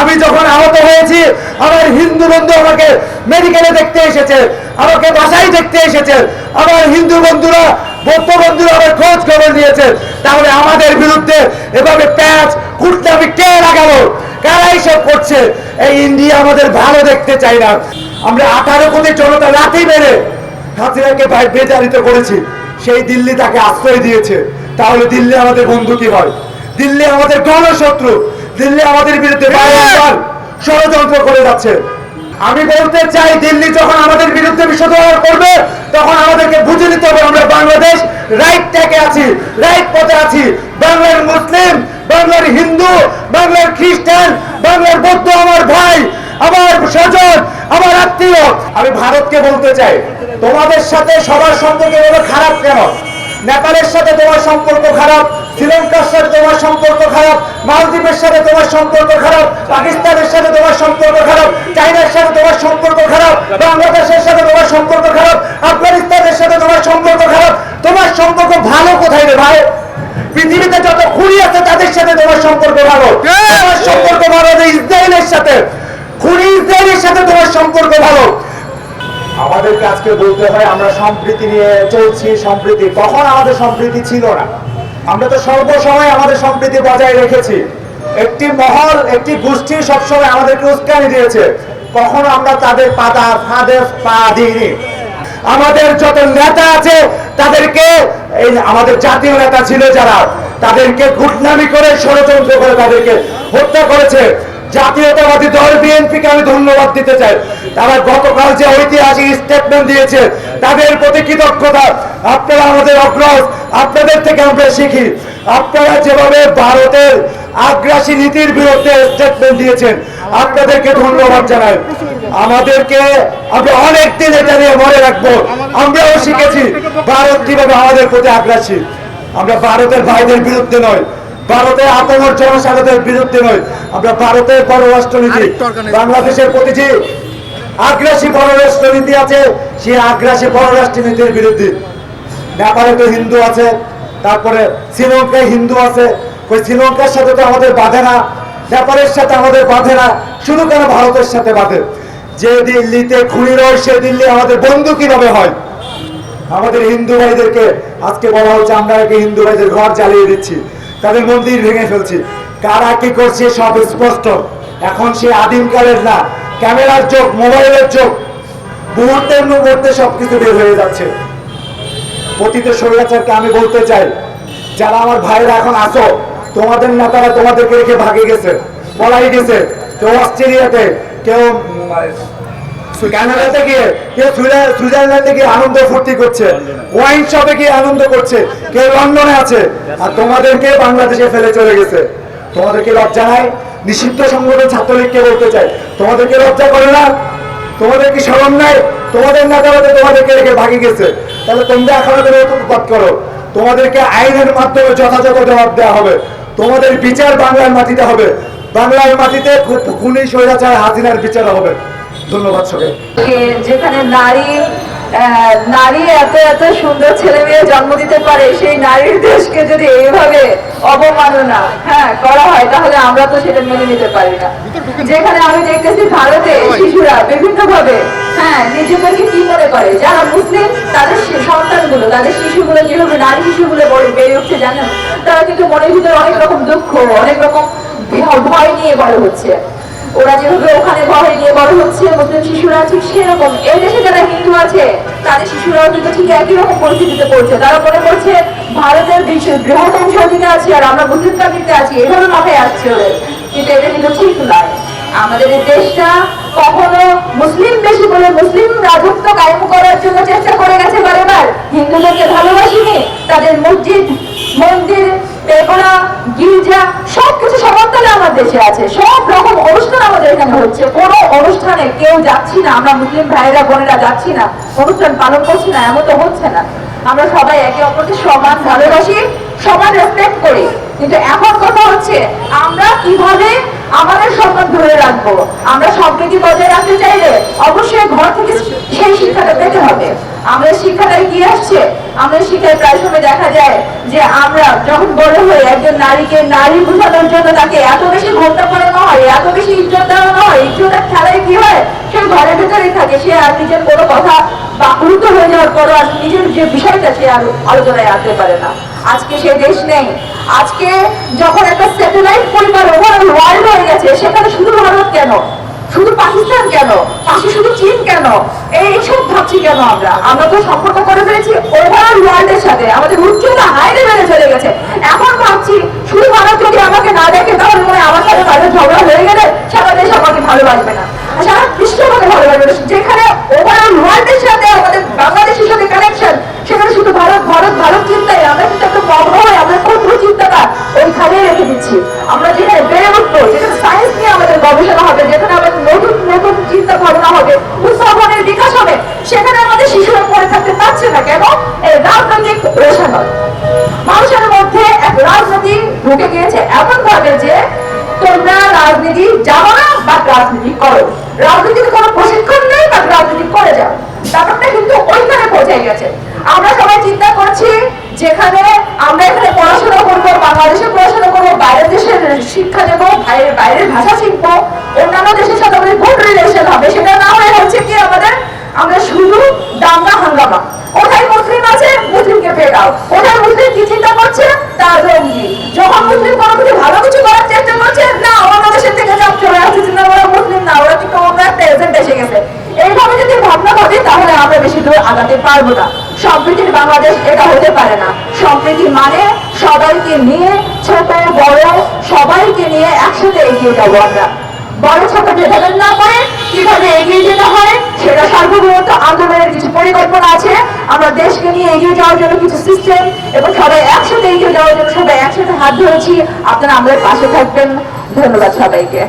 আমি যখন আহত হয়েছি, আমার হিন্দু বন্ধু আমাকে মেডিকেলে দেখতে এসেছে, আমাকে বাসায় দেখতে এসেছে, আমার হিন্দু বন্ধুরা, বৌদ্ধ বন্ধুরা আমার খোঁজ খবর নিয়েছে। তাহলে আমাদের বিরুদ্ধে এভাবে প্যাচ কুটনামি কে লাগালো? কারা এইসব করছে? এই ইন্ডিয়া আমাদের ভালো দেখতে চাই না। আমরা আঠারো কোটি জনতা লাথি মেরে বেজারিত করেছি। সেই দিল্লি তাকে আশ্রয় দিয়েছে। তাহলে দিল্লি আমাদের বন্ধু কি হয়? দিল্লি আমাদের গণশত্রু। দিল্লি আমাদের বিরুদ্ধে ষড়যন্ত্র করে যাচ্ছে। আমি বলতে চাই, দিল্লি যখন আমাদের বিরুদ্ধে বিষোদ্গার করবে, তখন আমাদেরকে বুঝে নিতে হবে আমরা বাংলাদেশ রাইট ট্যাকে আছি রাইট পথে আছি। বাংলার মুসলিম, বাংলার হিন্দু, বাংলার খ্রিস্টান, বাংলার বৌদ্ধ আমার ভাই, আমার স্বজন, আমার আত্মীয়। আমি ভারতকে বলতে চাই, তোমাদের সাথে সবার সম্পর্ক খারাপ কেন? নেপালের সাথে তোমার সম্পর্ক খারাপ? শ্রীলঙ্কার সাথে তোমার সম্পর্ক খারাপ মালদ্বীপের সাথে তোমার সম্পর্ক খারাপ পাকিস্তানের সাথে তোমার সম্পর্ক খারাপ চাইনার সাথে তোমার সম্পর্ক খারাপ বাংলাদেশের সাথে তোমার সম্পর্ক খারাপ আফগানিস্তানের সাথে তোমার সম্পর্ক খারাপ তোমার সম্পর্ক ভালো কোথায় রে ভাই পৃথিবীতে যত খুনি আছে তাদের সাথে তোমার সম্পর্ক ভালো তোমার সম্পর্ক ভালো যে ইসরায়েলের সাথে খুনি ইসরায়েলের সাথে তোমার সম্পর্ক ভালো আমাদেরকে আজকে বলতে হয় আমরা সম্প্রীতি নিয়ে চলছি সম্প্রীতি তখন আমাদের সম্প্রীতি ছিল না আমরা তো সর্বসময় আমাদের সম্প্রীতি বজায় রেখেছি। একটি মহল, একটি গোষ্ঠী সবসময় আমাদেরকে উস্কানি দিয়েছে। কখনো আমরা তাদের পাতা ফাঁদে পা দিইনি। আমাদের যত নেতা আছে, তাদেরকে এই আমাদের জাতীয় নেতা ছিল যারা, তাদেরকে ঘুটনামি করে, ষড়যন্ত্র করে তাদেরকে হত্যা করেছে। জাতীয়তাবাদী দল বিএনপিকে আমি ধন্যবাদ দিতে চাই। তারা গতকাল যে ঐতিহাসিক স্টেটমেন্ট দিয়েছে তাদের প্রতি কৃতজ্ঞতা। আপনারা আমাদের অগ্রজ আপনাদের থেকে আমরা শিখি। আপনারা যেভাবে ভারতের আগ্রাসী নীতির বিরুদ্ধে স্টেটমেন্ট দিয়েছেন আপনাদেরকে ধন্যবাদ জানাই। আমাদেরকে আমরা অনেক দিন এটা নিয়ে মনে রাখব। আমরাও শিখেছি ভারত কীভাবে আমাদের প্রতি আগ্রাসী। আমরা ভারতের ভাইদের বিরুদ্ধে নয় ভারতের আপমর জনসাধারণের বিরুদ্ধে নয়। আমরা ভারতের পররাষ্ট্রনীতি বাংলাদেশের প্রতি যে আগ্রাসী পররাষ্ট্রনীতি আছে, সেই আগ্রাসী পররাষ্ট্রনীতির বিরুদ্ধে। নেপালে তো হিন্দু আছে, তারপরে শ্রীলঙ্কায় হিন্দু আছে। ওই শ্রীলঙ্কার সাথে তো আমাদের বাঁধে না, নেপালের সাথে আমাদের বাঁধে না, শুধু কেন ভারতের সাথে বাঁধে? যে দিল্লিতে খুনি রয়, সে দিল্লি আমাদের বন্ধু কীভাবে হয়? আমাদের হিন্দু ভাইদেরকে আজকে বলা হচ্ছে, আমরা হিন্দু ভাইদের ঘর জ্বালিয়ে দিচ্ছি, তাদের মন্দির ভেঙে ফেলছি। কারা কি করছে সব স্পষ্ট। এখন সে আদিমকালের না ক্যামেরার চোখ মোবাইলের চোখ মুহূর্তের মুহূর্তে সবকিছু বের হয়ে যাচ্ছে। পতিত স্বৈরাচারকে আমি বলতে চাই যারা আমার ভাইরা এখন আসো তোমাদের নেতারা তোমাদেরকে রেখে ভাগে গেছে পলাই গেছে। কেউ অস্ট্রেলিয়াতে কেউ কানাডাতে গিয়ে কেউ সুইজার- সুইজারল্যান্ডে গিয়ে আনন্দ ফুর্তি করছে ওয়াইন শপে গিয়ে আনন্দ করছে কেউ লন্ডনে আছে আর তোমাদেরকে বাংলাদেশে ফেলে চলে গেছে। তোমাদেরকে লজ্জা নাই নিষিদ্ধ সংগঠন ছাত্রলীগকে বলতে চাই। তোমাদেরকে লজ্জা করে না? তোমাদের কি স্মরণ নাই? তোমাদের নাগালে তোমাদেরকে রেখে ভাগে গেছে। তাহলে তোমরা এখন উৎপাত করো। তোমাদেরকে আইনের মাধ্যমে যথাযথ জবাব দেওয়া হবে। তোমাদের বিচার বাংলার মাটিতে হবে। বাংলার মাটিতে খু- খুনি স্বৈরাচার হাসিনার বিচার হবে। ধন্যবাদ সবাই যেখানে নারী নারী এত এত সুন্দর ছেলে মেয়ে জন্ম দিতে পারে, সেই নারীর দেশকে যদি এইভাবে অবমাননা হ্যাঁ করা হয়, তাহলে আমরা তো সেটা মেনে নিতে পারি না। যেখানে আমি দেখতেছি ভারতে শিশুরা বিভিন্ন ভাবে হ্যাঁ নিজেদেরকে কি মনে করে? যারা মুসলিম, তাদের সন্তানগুলো, তাদের শিশুগুলো যেভাবে নারী শিশুগুলো বড় উঠছে জানেন? তারা কিন্তু মনের ভিতরে অনেক রকম দুঃখ, অনেক রকম ভয় নিয়ে বড় হচ্ছে। ওরা যেভাবে ওখানে ভয় নিয়ে বড় হচ্ছে, মুসলিম শিশুরা ঠিক সেরকম। এই দেশে যারা হিন্দু আছে, তাদের শিশুরাও কিন্তু ঠিক একই রকম পরিস্থিতিতে পড়ছে। তারা মনে করছে, ভারতের বৃহত্তম স্বাধীনে আছি আর আমরা মুসলিম কান্ট্রিতে আছি। এভাবে মাথায় আসছে ওদের। কিন্তু এটা কিন্তু ঠিক নয়। আমাদের এই দেশটা কখনো মুসলিম দেশ বলে মুসলিম রাজত্ব কায়েম করার জন্য চেষ্টা করে গেছে বারবার। হিন্দুদেরকে ভালোবাসিনি, তাদের মসজিদ, মন্দির পেগোড়া গির্জা, সবকিছু সমান্তরালে আমার দেশে আছে। সব রকম অনুষ্ঠান আমাদের এখানে হচ্ছে। কোনো অনুষ্ঠানে কেউ যাচ্ছি না। আমরা মুসলিম ভাইয়েরা, বোনেরা যাচ্ছি না। অনুষ্ঠান পালন করছি না, এমন তো হচ্ছে না। আমরা সবাই একে অপরকে সমান ভালোবাসি, সমান রেসপেক্ট করি। কিন্তু এখন কথা হচ্ছে, আমরা কীভাবে আমাদের সম্মান ধরে রাখব? আমরা সম্প্রীতি বজায় রাখতে চাইলে অবশ্যই ঘর থেকে সেই শিক্ষাটা পেতে হবে আমাদের শিক্ষাটাই কি আসছে আমাদের শিক্ষায় প্রায় সময় দেখা যায় যে আমরা যখন বড় হই, একজন নারীকে নারী বোঝানোর জন্য তাকে এত বেশি ঘণ্টা পড়ানো হয়, এত বেশি ইজ্জত দেওয়ানো হয়, ইজ্জতের খেলায় কি হয়? সে ঘরের ভেতরেই থাকে, সে আর নিজের কোনো কথা বা গুরুত্ব হয়ে যাওয়ার পরও আর নিজের যে বিষয়টা সে আর আলোচনায় আনতে পারে না। আজকে সে দেশ নেই। আজকে যখন একটা স্যাটেলাইট পরিবার ওভারঅল ওয়ার্ল্ড হয়ে গেছে, সেখানে শুধু ভারত কেন? শুধু পাকিস্তান কেন? পাশে শুধু চীন কেন? এইসব ভাবছি কেন আমরা? আমরা তো সম্পর্ক করে ফেলেছি ওভারঅল ওয়ার্ল্ডের সাথে। আমাদের উচ্চতা হাই লেভেলে চলে গেছে। এখন ভাবছি শুধু ভারত যদি আমাকে না দেখে, তাহলে মনে আমার সাথে দিচ্ছি। আমরা যেখানে বেড়ে উঠবো যেখানে সায়েন্স নিয়ে আমাদের গবেষণা হবে, যেখানে আমাদের নতুন নতুন চিন্তা ভাবনা হবে, উদ্ভাবনের বিকাশ হবে, সেখানে আমাদের শিশুরা পড়ে থাকতে পারছে না কেন? এই রাজনৈতিক রোষানল মানুষের মধ্যে এক রাজনীতি ঢুকে গিয়েছে এমন ভাবে যে তোমরা রাজনীতি জানো না, বা রাজনীতি করো। রাজনীতির কোনো প্রশিক্ষণ নেই, বা রাজনীতি করে যাও। ব্যাপারটা কিন্তু ওইখানে পৌঁছে গেছে। আমরা সবাই চিন্তা করছি, যেখানে আমরা এখানে পড়াশোনা করব বাংলাদেশে পড়াশোনা করব বাইরের দেশের শিক্ষা নেব, বাইরের বাইরের ভাষা শিখব, অন্যান্য দেশের সাথে আমাদের গুড রিলেশন হবে, সেটা না হয়ে হচ্ছে কি আমাদের, আমরা শুধু দাঙ্গা হাঙ্গামা। কোথায় মুসলিম আছে? মুসলিমকে পেয়ে দাও। কোথায় মুসলিম কি চিন্তা করছে? তা জঙ্গি যখন মুসলিম কোনো কিছু ভালো কিছু করার চেষ্টা করছে, না অন্য দেশের থেকে চাপ চলে আসছে যে না মুসলিম না, ওরা কিন্তু একটা এজেন্ট এসে গেছে। এইভাবে যদি ভাবনা ভাবি তাহলে আমরা বেশি দূর আগাতে পারব না। সম্প্রীতির বাংলাদেশ এটা হতে পারে না। সম্প্রীতি মানে সবাইকে নিয়ে ছোট, বড়, সবাইকে নিয়ে একসাথে এগিয়ে যাব আমরা। বড়, ছোট ভেদাভেদ না করে কীভাবে এগিয়ে যেতে হয়, সেটা সার্বভৌমত্ব আন্দোলনের কিছু পরিকল্পনা আছে। আমরা দেশকে নিয়ে এগিয়ে যাওয়ার জন্য কিছু সিস্টেম এবং সবাই একসাথে এগিয়ে যাওয়ার জন্য সবাই একসাথে হাত ধরেছি। আপনারা আমাদের পাশে থাকবেন। ধন্যবাদ সবাইকে।